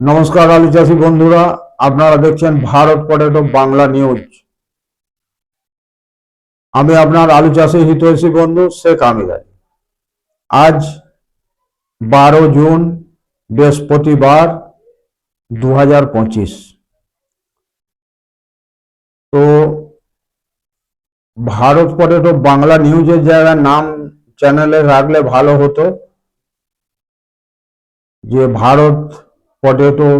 নমস্কার, আলু চাষি বন্ধুরা। আপনারা দেখছেন ভারত পটেটো বাংলা নিউজ। আমি আপনার আলু চাষি হিতৈষী বন্ধু শেখ আমির আজ বারো জুন, বৃহস্পতিবার দু হাজার পঁচিশ। তো ভারত পটেটো বাংলা নিউজের জায়গায় নাম চ্যানেলে রাখলে ভালো হতো, যে ভারত পটেটো,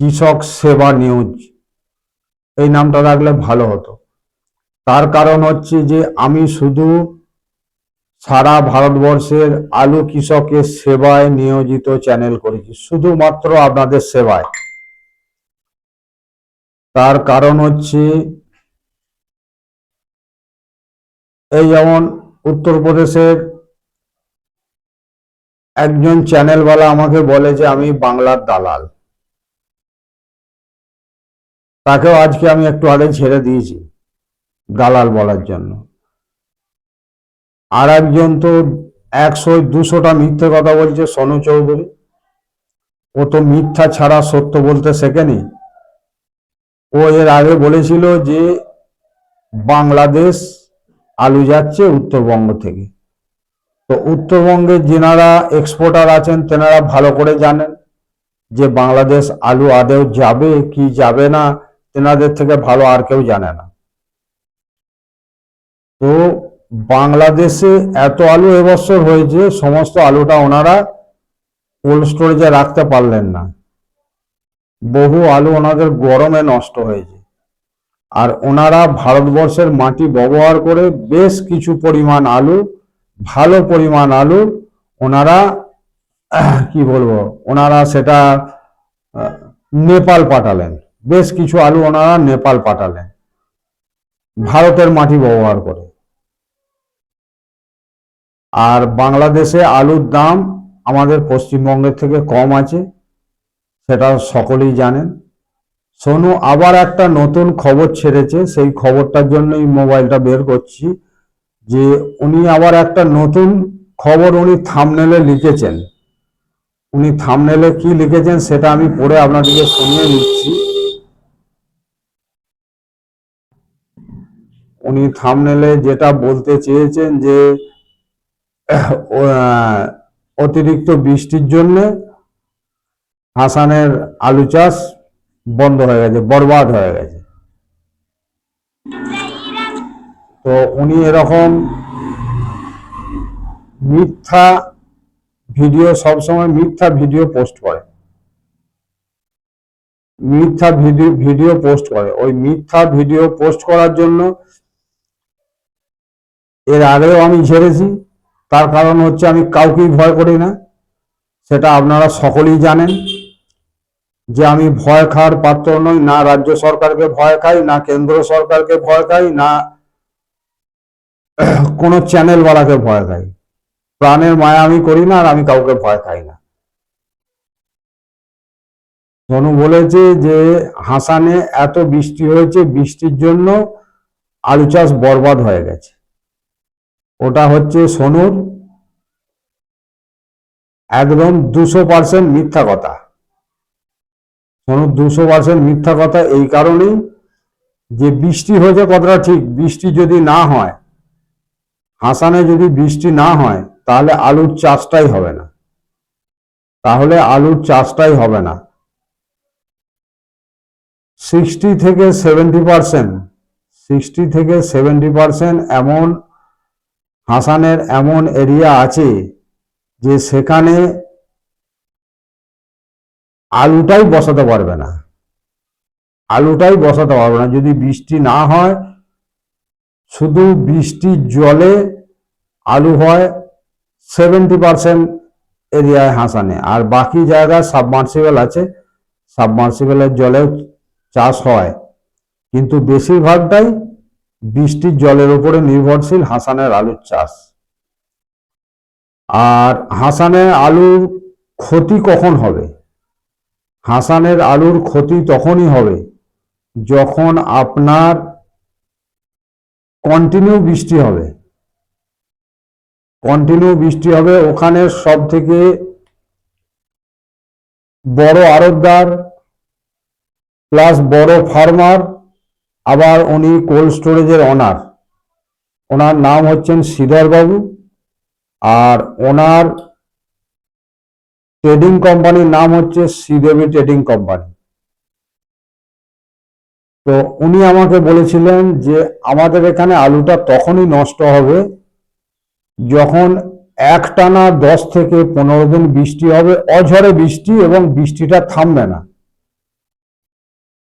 কৃষক সেবা নিউজ। এই নামটা রাখলে ভালো হতো। তার কারণ হচ্ছে যে, আমি শুধু সারা ভারতবর্ষের আলু কৃষকের সেবায় নিয়োজিত চ্যানেল করেছি, শুধুমাত্র আপনাদের সেবায়। তার কারণ হচ্ছে, এই যেমন উত্তরপ্রদেশের একজন চ্যানেলওয়ালা আমাকে বলে যে আমি বাংলার দালাল। তাকেও আজকে আমি একটু আগে ছেড়ে দিয়েছি দালাল বলার জন্য। আর একজন তো একশো দুশোটা মিথ্যে কথা বলছে সোনু চৌধুরী। ও তো মিথ্যা ছাড়া সত্য বলতে শেখেনি। ও এর আগে বলেছিল যে বাংলাদেশ আলু যাচ্ছে উত্তরবঙ্গ থেকে। তো উত্তরবঙ্গের যেনারা এক্সপোর্টার আছেন, তেনারা ভালো করে জানেন যে বাংলাদেশ আলু আদেও যাবে কি যাবে না, তেনাদের থেকে ভালো আর কেউ জানে না। তো বাংলাদেশে এত আলু এবছর হয়েছে, সমস্ত আলুটা ওনারা কোল্ড স্টোরেজে রাখতে পারলেন না। বহু আলু ওনাদের গরমে নষ্ট হয়েছে। আর ওনারা ভারতবর্ষের মাটি ব্যবহার করে বেশ কিছু পরিমাণ আলু ভালো পরিমাণ আলু, ওনারা, কি বলব, ওনারা সেটা নেপাল পাঠালেন। বেশ কিছু আলু ওনারা নেপাল পাঠালেন। ভারতের মাটি ব্যবহার করে। আর বাংলাদেশে আলুর দাম আমাদের পশ্চিমবঙ্গের থেকে কম আছে, সেটা সকলেই জানেন। সোনু আবার একটা নতুন খবর ছেড়েছে, সেই খবরটার জন্যই মোবাইলটা বের করছি। যে উনি আবার একটা নতুন খবর উনি থামনেলে লিখেছেন। উনি থামনেলে কি লিখেছেন সেটা আমি পড়ে আপনাদেরকে শুনিয়ে নিচ্ছি উনি থামনেলে যেটা বলতে চেয়েছেন যে অতিরিক্ত বৃষ্টির জন্য হাসানের আলু চাষ বন্ধ হয়ে গেছে, বরবাদ হয়ে গেছে। তো উনি এরকম মিথ্যা ভিডিও, সবসময় মিথ্যা ভিডিও পোস্ট করে। মিথ্যা ভিডিও ভিডিও পোস্ট করে। ওই মিথ্যা ভিডিও পোস্ট করার জন্য এর আগেও আমি ঝেড়েছি। তার কারণ হচ্ছে আমি কাউকেই ভয় করি না। সেটা আপনারা সকলেই জানেন যে আমি ভয় খাওয়ার পাত্র নই। না রাজ্য সরকারকে ভয় খাই, না কেন্দ্র সরকারকে ভয় খাই, না কোনো চ্যানেলওয়ালাকে ভয় খাই। প্রাণের মায়া আমি করি না আর আমি কাউকে ভয় খাই না। সোনু বলেছে যে, হাসানে এত বৃষ্টি হয়েছে, বৃষ্টির জন্য আলু চাষ বরবাদ হয়ে গেছে। ওটা হচ্ছে সোনুর একদম দুশো পার্সেন্ট মিথ্যা কথা। সোনুর দুশো পার্সেন্ট মিথ্যা কথা এই কারণেই যে বৃষ্টি হয়েছে কথাটা ঠিক, বৃষ্টি যদি না হয় হাসানে যদি বৃষ্টি না হয়, তাহলে আলুর চাষটাই হবে না। তাহলে আলুর চাষটাই হবে না। সিক্সটি থেকে সেভেন্টি পার্সেন্ট সিক্সটি থেকে সেভেন্টি পার্সেন্ট এমন হাসানের এমন এরিয়া আছে যে সেখানে আলুটাই বসাতে পারবে না। আলুটাই বসাতে পারবে না। যদি বৃষ্টি না হয় শুধু বৃষ্টির জলে আলু হয় সেভেন্টি পার্সেন্ট এরিয়ায় হাসানে। আর বাকি জায়গায় সাবমার্সিবল আছে। সাবমার্সিবলের জলেও চাষ হয়। কিন্তু বেশিরভাগটাই বৃষ্টির জলের উপরে নির্ভরশীল হাসানের আলুর চাষ। আর হাসানের আলুর ক্ষতি কখন হবে? হাসানের আলুর ক্ষতি তখনই হবে যখন আপনার কন্টিনিউ বৃষ্টি হবে। কন্টিনিউ বৃষ্টি হবে ওখানে সব থেকে বড় আড়তদার প্লাস বড় ফার্মার আবার উনি কোল্ড স্টোরেজের অনার ওনার নাম হচ্ছেন শ্রীধর বাবু আর ওনার ট্রেডিং কোম্পানির নাম হচ্ছে শ্রীদেবী ট্রেডিং কোম্পানি তো উনি আমাকে বলেছিলেন যে আমাদের এখানে আলুটা তখনই নষ্ট হবে যখন একটানা দশ থেকে পনেরো দিন বৃষ্টি হবে, অঝরে বৃষ্টি এবং বৃষ্টিটা থামবে না।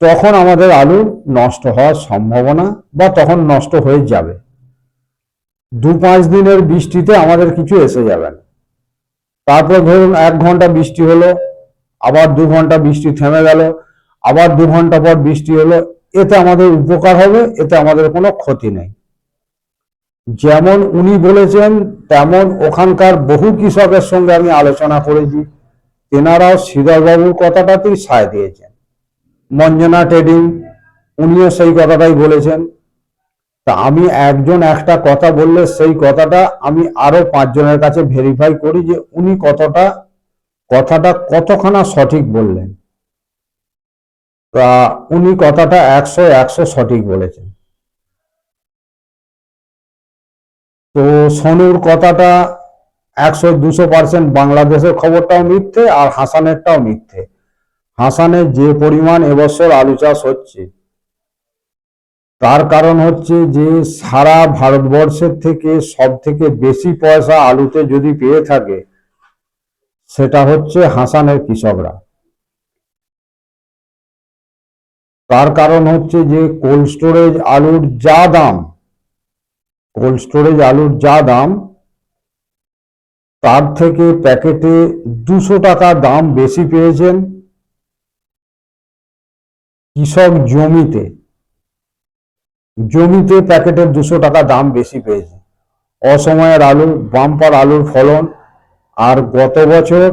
তখন আমাদের আলু নষ্ট হওয়ার সম্ভাবনা বা তখন নষ্ট হয়ে যাবে। দু পাঁচ দিনের বৃষ্টিতে আমাদের কিছু এসে যাবে না। তারপর ধরুন এক ঘণ্টা বৃষ্টি হলো, আবার দু ঘণ্টা বৃষ্টি থেমে গেল, আবার দু ঘণ্টা পর বৃষ্টি হলো এতে আমাদের উপকার হবে, এতে আমাদের কোনো ক্ষতি নেই। যেমন উনি বলেছেন, তেমন ওখানকার বহু কৃষকের সঙ্গে আমি আলোচনা করেছি। তেনারাও শ্রীধরবাবুর কথাটাতেই সায় দিয়েছেন। মঞ্জনা ট্রেডিং উনিও সেই কথাটাই বলেছেন। তা আমি একজন একটা কথা বললে সেই কথাটা আমি আরও পাঁচজনের কাছে ভেরিফাই করি যে উনি কতটা, কথাটা কতখানা সঠিক বললেন। তা উনি কথাটা একশো একশো সঠিক বলেছেন। তো সোনুর কথাটা একশো দুশো পার্সেন্ট বাংলাদেশের খবরটাও মিথ্যে আর হাসানেরটাও মিথ্যে। হাসানের যে পরিমাণ এবছর আলু চাষ হচ্ছে, তার কারণ হচ্ছে যে সারা ভারতবর্ষের থেকে সব থেকে বেশি পয়সা আলুতে যদি পেয়ে থাকে, সেটা হচ্ছে হাসানের কৃষকরা। তার কারণ হচ্ছে যে কোল্ড স্টোরেজ আলুর যা দাম, কোল্ড স্টোরেজ আলুর যা দাম, তার থেকে প্যাকেটে দুশো টাকা দাম বেশি পেয়েছেন কৃষক জমিতে। জমিতে প্যাকেটের দুশো টাকা দাম বেশি পেয়েছে। অসময়ের আলু, বাম্পার আলুর ফলন, আর গত বছর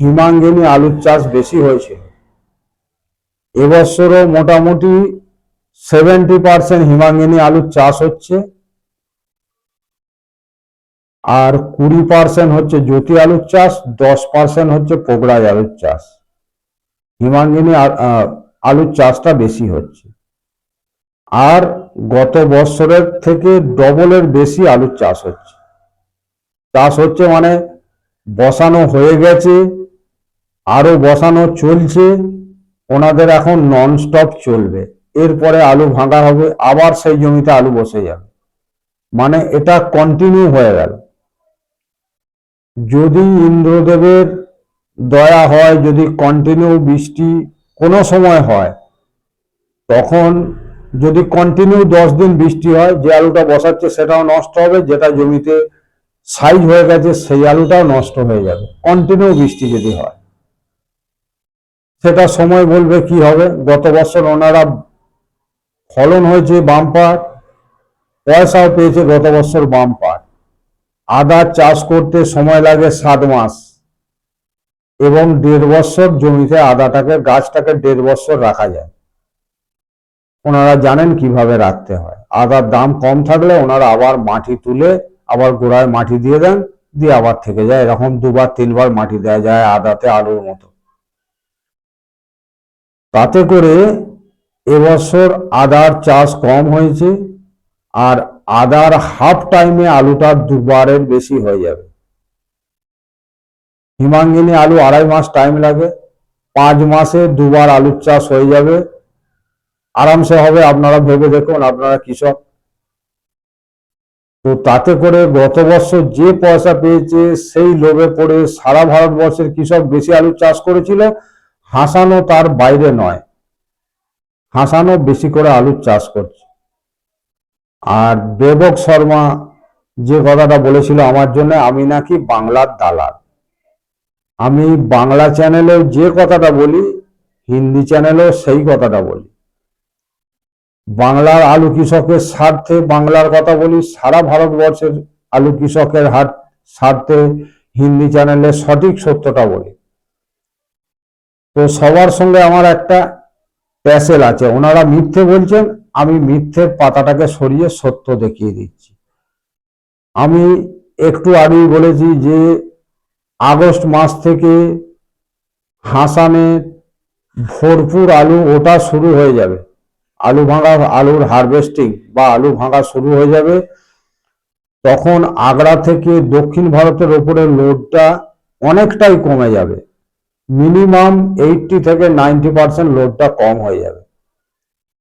হিমাঙ্গিনী আলুর চাষ বেশি হয়েছিল এবছরও মোটামুটি সেভেন্টি পার্সেন্ট হিমাঙ্গিনী আলুর চাষ হচ্ছে। আর কুড়ি পার্সেন্ট হচ্ছে জ্যোতি আলুর চাষ, দশ পার্সেন্ট হচ্ছে পোগড়াই আলুর চাষ। হিমাঙ্গিনী আলুর চাষটা বেশি হচ্ছে। আর গত বছরের থেকে ডবলের বেশি আলুর চাষ হচ্ছে। চাষ হচ্ছে মানে বসানো হয়ে গেছে, আরও বসানো চলছে। ওনাদের এখন নন স্টপ চলবে। এরপরে আলু ভাঙা হবে, আবার সেই জমিতে আলু বসে যাবে। মানে এটা কন্টিনিউ হয়ে গেল। যদি ইন্দ্রদেবের দয়া হয়, যদি কন্টিনিউ বৃষ্টি কোনো সময় হয়, তখন যদি কন্টিনিউ দশ দিন বৃষ্টি হয়, যে আলুটা বসাচ্ছে সেটাও নষ্ট হবে, যেটা জমিতে সাইজ হয়ে গেছে সেই আলুটাও নষ্ট হয়ে যাবে। কন্টিনিউ বৃষ্টি যদি হয়। সেটা সময় বলবে কি হবে? গত বছর ওনারা ফলন হয়েছে বাম্পার, পয়সাও পেয়েছে গত বছর বাম্পার। আদা চাষ করতে সময় লাগে সাত মাস এবং দেড় বছর জমিতে আদাটাকে, গাছটাকে দেড় বছর রাখা যায়। ওনারা জানেন কীভাবে রাখতে হয়। আদার দাম কম থাকলে ওনারা আবার মাটি তুলে আবার গোড়ায় মাটি দিয়ে দেন, দিয়ে আবার থেকে যায়। এরকম দুবার, তিনবার মাটি দেওয়া যায় আদাতে আলুর মতো। তাতে করে এবছর আদার চাষ কম হয়েছে আর আদার হাফ টাইমে আলুটা দুবারের বেশি হয়ে যাবে। হিমাঙ্গিনী আলু আড়াই মাস টাইম লাগে, পাঁচ মাসে দুবার আলুর চাষ হয়ে যাবে। আরামসে হবে, আপনারা ভেবে দেখুন, আপনারা কৃষক। তো তাতে করে গত বছর যে পয়সা পেয়েছে, সেই লোভে পড়ে সারা ভারতবর্ষের কৃষক বেশি আলু চাষ করেছিল। হাসানো তার বাইরে নয়। হাসানো বেশি করে আলুর চাষ করছে। আর দেবক শর্মা যে কথাটা বলেছিল, আমার জন্য আমি নাকি বাংলার দালাল। আমি বাংলা চ্যানেলেও যে কথাটা বলি, হিন্দি চ্যানেলেও সেই কথাটা বলি। বাংলার আলু কৃষকের স্বার্থে বাংলার কথা বলি, সারা ভারতবর্ষের আলু কৃষকের হাট স্বার্থে হিন্দি চ্যানেলে সঠিক সত্যটা বলি। তো সবার সঙ্গে আমার একটা প্যাসেল আছে। ওনারা মিথ্যে বলছেন, আমি মিথ্যের পাতাটাকে সরিয়ে সত্য দেখিয়ে দিচ্ছি। আমি একটু আগেই বলেছি যে, আগস্ট মাস থেকে হাসানের ভরপুর আলু ওটা শুরু হয়ে যাবে। আলু ভাঙা, আলুর হারভেস্টিং বা আলু ভাঙা শুরু হয়ে যাবে। তখন আগ্রা থেকে দক্ষিণ ভারতের ওপরে লোডটা অনেকটাই কমে যাবে। মিনিমাম এইটটি থেকে নাইনটি পার্সেন্ট লোডটা কম হয়ে যাবে।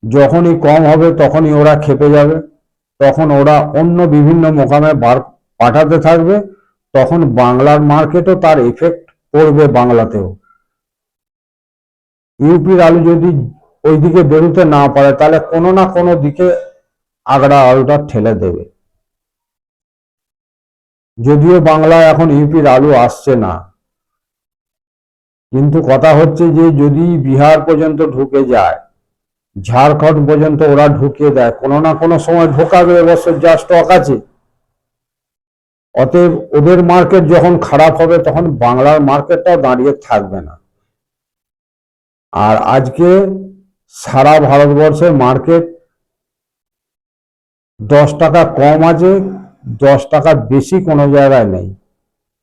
যখনই কম হবে তখনই ওরা খেপে যাবে। তখন ওরা অন্য বিভিন্ন মোকামে বার পাঠাতে থাকবে। তখন বাংলার মার্কেটও তার এফেক্ট পড়বে বাংলাতেও। ইউপির আলু যদি ওইদিকে বেরোতে না পারে, তাহলে কোনো না কোনো দিকে আগ্রা আলুটা ঠেলে দেবে। যদিও বাংলায় এখন ইউপির আলু আসছে না। কিন্তু কথা হচ্ছে যে যদি বিহার পর্যন্ত ঢুকে যায়, ঝাড়খণ্ড পর্যন্ত ওরা ঢুকিয়ে দেয়, কোনো না কোনো সময় ঢোকাবে এবছর যা স্টক আছে। অতএব ওদের মার্কেট যখন খারাপ হবে, তখন বাংলার মার্কেটটাও দাঁড়িয়ে থাকবে না। আর আজকে সারা ভারতবর্ষের মার্কেট দশ টাকা কম আছে, দশ টাকা বেশি কোনো জায়গায় নেই।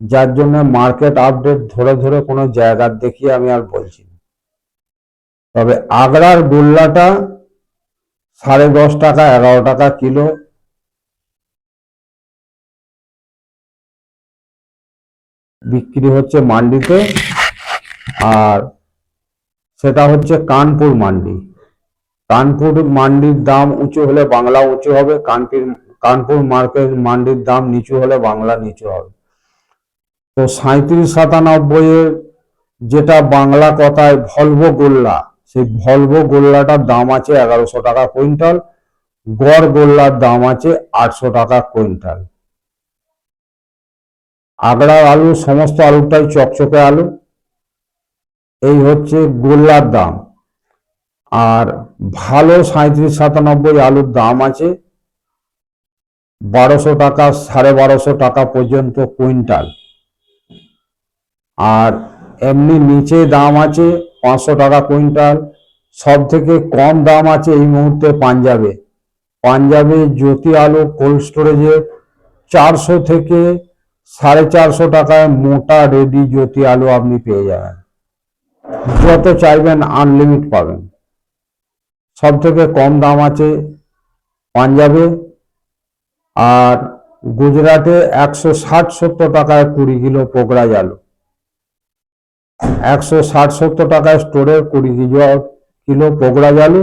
যার জন্য মার্কেট আপডেট ধরে ধরে কোনো জায়গার দেখিয়ে আমি আর বলছি না। তবে আগ্রার গোল্লাটা সাড়ে দশ টাকা, এগারো টাকা কিলো। বিক্রি হচ্ছে মান্ডিতে আর সেটা হচ্ছে কানপুর মান্ডি। কানপুর মান্ডির দাম উঁচু হলে বাংলা উঁচু হবে, কানপুর কানপুর মার্কেট মান্ডির দাম নিচু হলে বাংলা নিচু হবে। তো সাঁত্রিশ সাতানব্বই এর যেটা বাংলা কথায় ভলভো গোল্লা, সেই ভলভো গোল্লাটার দাম আছে এগারোশো টাকা কুইন্টাল, গড় গোল্লার দাম আছে আটশো টাকা কুইন্টাল। আগ্রার আলু, সমস্ত আলুটাই চকচকে আলু। এই হচ্ছে গোল্লার দাম। আর ভালো সাঁত্রিশ সাতানব্বই আলুর দাম আছে বারোশো টাকা, সাড়ে বারোশো টাকা পর্যন্ত কুইন্টাল। আর এমনি নিচে দাম আছে পাঁচশো টাকা কুইন্টাল। সব থেকে কম দাম আছে এই মুহূর্তে পাঞ্জাবে। পাঞ্জাবে জ্যোতি আলু কোল্ড স্টোরেজে চারশো থেকে সাড়ে চারশো টাকায় মোটা রেডি জ্যোতি আলু আপনি পেয়ে যাবেন। যত চাইবেন আনলিমিট পাবেন। সব থেকে কম দাম আছে পাঞ্জাবে। আর গুজরাটে একশো ষাট সত্তর টাকায় কুড়ি কিলো পোকরাজ আলু একশো ষাট সত্তর টাকায় স্টোরের কুড়ি কিলো পোকরাজ আলু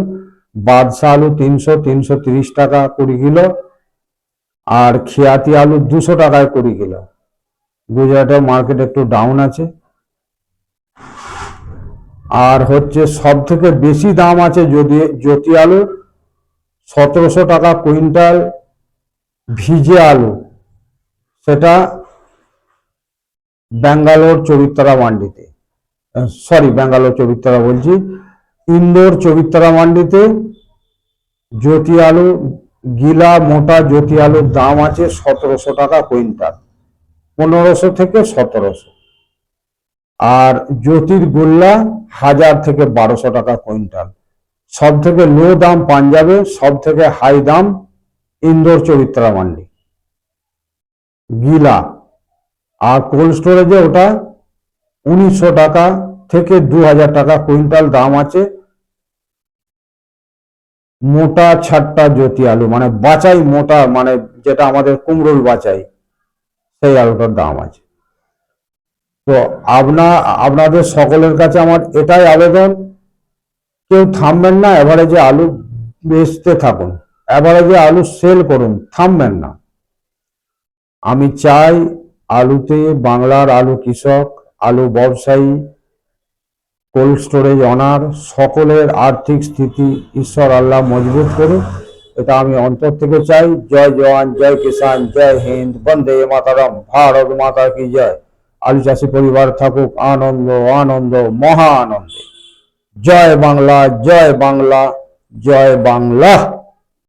বাদশা আলু তিনশো তিনশো তিরিশ টাকা কুড়ি কিলো, আর খিয়াতি আলু দুশো টাকায় কুড়ি কিলো। গুজরাটের মার্কেট একটু ডাউন আছে। আর হচ্ছে সব থেকে বেশি দাম আছে যদি জ্যোতি আলু, সতেরোশো টাকা কুইন্টাল ভিজে আলু। সেটা ব্যাঙ্গালোর চরিত্রা মান্ডিতে। সরি ব্যাঙ্গালোর চরিত্রা বলছি। ইন্দোর চরিত্রা মান্ডিতে জ্যোতি আলু গিলা মোটা জ্যোতি আলুর দাম আছে সতেরোশো টাকা কুইন্টাল পনেরোশো থেকে সতেরোশো। আর জ্যোতির গোল্লা হাজার থেকে বারোশো টাকা কুইন্টাল সব থেকে লো দাম পাঞ্জাবে সব থেকে হাই দাম ইন্দোর চরিত্রা মান্ডি গিলা আর কোল্ড স্টোরেজে ওটা উনিশশো টাকা থেকে দু হাজার টাকা কুইন্টাল দাম আছে। মোটা ছাট্টা জ্যোতি আলু মানে বাচাই মোটা মানে যেটা আমাদের কুমড়োল বাচাই সেই আলুটার দাম আছে। তো আপনা, আপনাদের সকলের কাছে আমার এটাই আবেদন, কেউ থামবেন না, এভারেজে আলু বেচতে থাকুন, এভারেজে আলু সেল করুন, থামবেন না। আমি চাই আলুতে বাংলার আলু কৃষক আলু ব্যবসায়ী কোল্ড স্টোরেজ, অনার, সকলের আর্থিক স্থিতি ঈশ্বর আল্লাহ মজবুত করুক। এটা আমি অন্তর থেকে চাই। জয় জওয়ান, জয় কিষান জয় হিন্দ, বন্দে মাতারাম, ভারত মাতা কি জয়। আলু চাষি পরিবার থাকুক আনন্দ আনন্দ, মহা আনন্দে। জয় বাংলা জয় বাংলা জয় বাংলা।